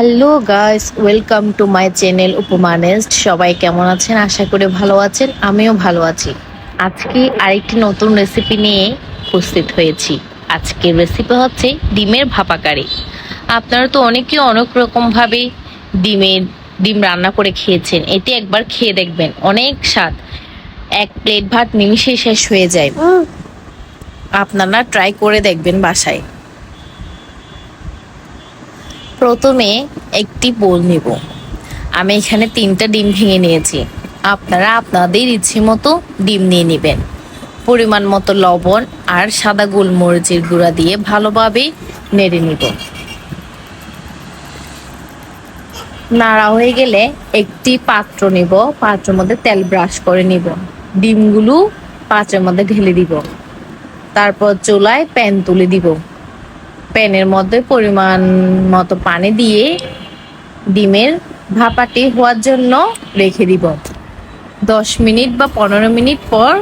Hello guys welcome to my channel উপমানেস্ট সবাই কেমন আছেন? আশা করে ভালো আছেন। আমিও ভালো আছি। আজকে আরেকটি নতুন রেসিপি নিয়ে উপস্থিত হয়েছি। আজকের রেসিপি হচ্ছে ডিমের ভাপা কারি আপনারা তো অনেকে অনেক রকমভাবে ডিমের ডিম রান্না করে খেয়েছেন। এটি একবার খেয়ে দেখবেন। অনেক স্বাদ। এক প্লেট ভাত নিমিশে শেষ হয়ে যায়। আপনারা ট্রাই করে দেখবেন বাসায়। প্রথমে একটি বোল নিব। আমি এখানে তিনটা ডিম ভেঙে নিয়েছি। আপনারা আপনাদের ইচ্ছে মতো ডিম নিয়ে নেবেন। পরিমাণ মতো লবণ আর সাদা গোলমরিচের গুঁড়া দিয়ে ভালোভাবে নেড়ে নিব। নাড়া হয়ে গেলে একটি পাত্র নিব। পাত্রের মধ্যে তেল ব্রাশ করে নিব। ডিমগুলো পাত্রের মধ্যে ঢেলে দিব। তারপর চুলায় প্যান তুলে দিব। প্যানের মধ্যে পরিমাণ মতো পানি দিয়ে ডিমের ভাপাটি হওয়ার জন্য রেখে দিব। দশ মিনিট বা পনেরো মিনিট পর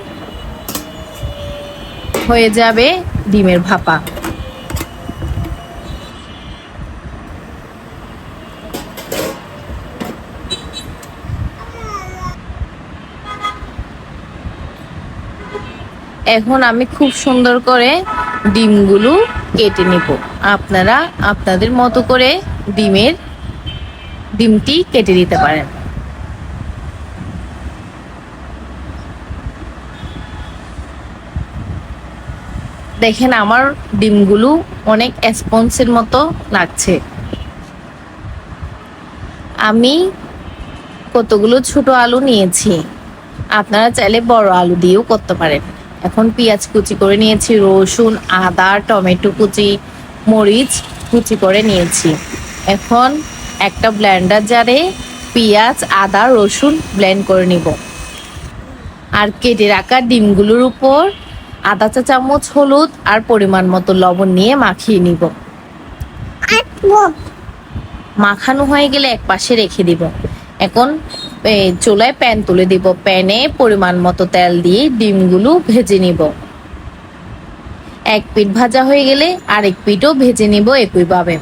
হয়ে যাবে ডিমের ভাপা। এখন আমি খুব সুন্দর করে ডিমগুলো কেটে নেব। আপনারা আপনাদের মতো করে ডিমের ডিমটি কেটে দিতে পারেন। দেখেন আমার ডিমগুলো অনেক স্পঞ্জের মতো লাগছে। আমি কতগুলো ছোট আলু নিয়েছি। আপনারা চাইলে বড় আলু দিয়েও করতে পারেন। এখন পেঁয়াজ কুচি করে নিয়েছি রসুন আদা টমেটো কুচি মরিচ কুচি করে নিয়েছি। এখন একটা ব্লেন্ডার জারে পেঁয়াজ আদা রসুন ব্লেন্ড করে নিব। আর কেটে রাখা ডিমগুলোর উপর আধা চা চামচ হলুদ আর পরিমাণ মতো লবণ নিয়ে মাখিয়ে নিব। মাখানো হয়ে গেলে এক পাশে রেখে দিব। এখন চুলায় প্যান তুলে দিব। প্যানে পরিমাণ মতো তেল দিয়ে ডিমগুলো ভেজে নিব। এক পিঠ ভাজা হয়ে গেলে আরেক পিঠও ভেজে নিব একইভাবে।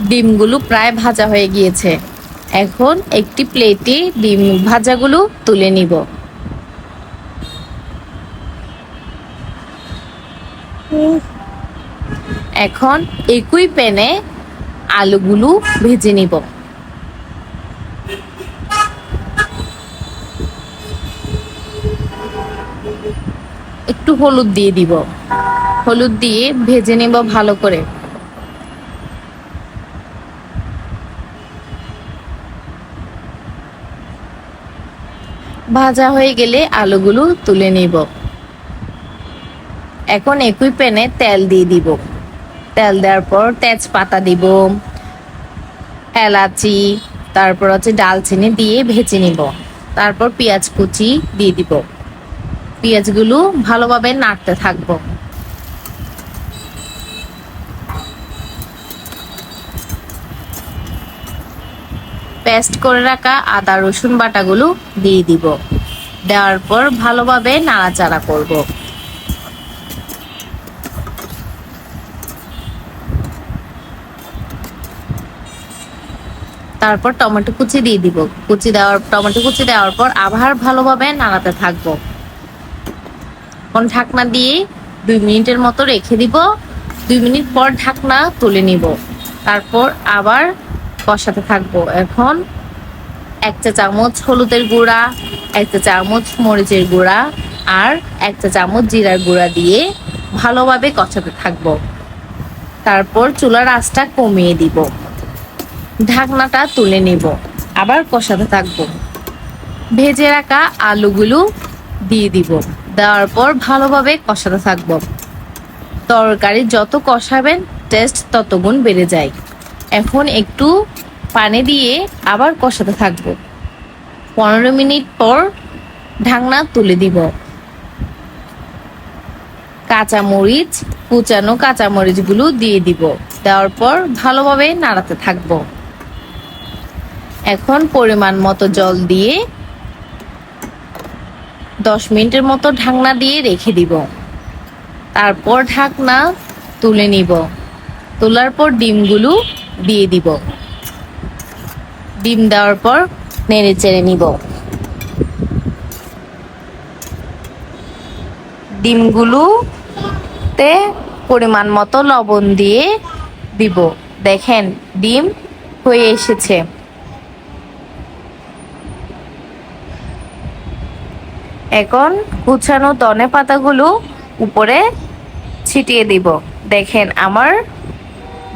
ডিমগুলো প্রায় ভাজা হয়ে গিয়েছে। এখন একটি প্লেটে ডিম ভাজাগুলো তুলে নিব। এখন একই প্যানে আলুগুলো ভেজে নিব। একটু হলুদ দিয়ে দিব। হলুদ দিয়ে ভেজে নেব ভালো করে। ভাজা হয়ে গেলে আলুগুলো তুলে নিব। এখন একই প্যানে তেল দিয়ে দিব। তেল দেওয়ার পর তেজপাতা দিব, এলাচি, তারপর হচ্ছে ডালচিনি দিয়ে ভেজে নিব। তারপর পেঁয়াজ কুচি দিয়ে দিব। পেঁয়াজগুলো ভালোভাবে নাড়তে থাকব। পেস্ট করে রাখা আদা, রসুন বাটাগুলো দিয়ে দিব। দেওয়ার পর ভালোভাবে নাড়াচাড়া করব। তারপর টমেটো কুচি দিয়ে দিব। কুচি দেওয়ার, টমেটো কুচি দেওয়ার পর আবার ভালোভাবে নাড়াতে থাকব। এখন ঢাকনা দিয়ে দুই মিনিটের মতো রেখে দিব। দুই মিনিট পর ঢাকনা তুলে নিব। তারপর আবার কষাতে থাকব। এখন এক চা চামচ হলুদের গুঁড়া, এক চা চামচ মরিচের গুঁড়া আর এক চা চামচ জিরার গুঁড়া দিয়ে ভালোভাবে কষাতে থাকব। তারপর চুলার আঁচটা কমিয়ে দিব। ঢাকনাটা তুলে নিব। আবার কষাতে থাকব। ভেজে রাখা আলুগুলো দিয়ে দিব। দেওয়ার পর ভালোভাবে কষাতে থাকব। তরকারি যত কষাবেন টেস্ট তত গুণ বেড়ে যায়। এখন একটু পানি দিয়ে আবার কষাতে থাকব। পনেরো মিনিট পর ঢাকনা তুলে দিব। কাঁচামরিচ, কুচানো কাঁচামরিচগুলো দিয়ে দিব। দেওয়ার পর ভালোভাবে নাড়াতে থাকব। এখন পরিমাণ মতো জল দিয়ে দশ মিনিটের মতো ঢাকনা দিয়ে রেখে দিব। তারপর ঢাকনা তুলে নিব। তোলার পর ডিমগুলো দিয়ে দিব। ডিম দেওয়ার পর নেড়ে চেড়ে নিব। ডিমগুলোতে পরিমাণ মতো লবণ দিয়ে দিব। দেখেন, ডিম হয়ে এসেছে। এখন কুচানো ধনে পাতাগুলো উপরে ছিটিয়ে দিব। দেখেন, আমার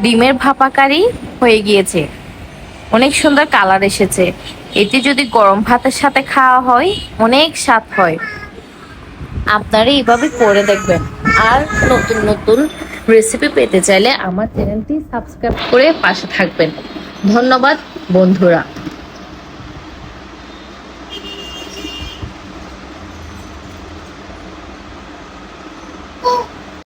ডিমের ভাপাকারি হয়ে গিয়েছে। অনেক সুন্দর কালার এসেছে। এটি যদি গরম ভাতের সাথে খাওয়া হয়, অনেক স্বাদ হয়। আপনারা এইভাবে করে দেখবেন। আর নতুন নতুন রেসিপি পেতে চাইলে আমার চ্যানেলটি সাবস্ক্রাইব করে পাশে থাকবেন। ধন্যবাদ, বন্ধুরা।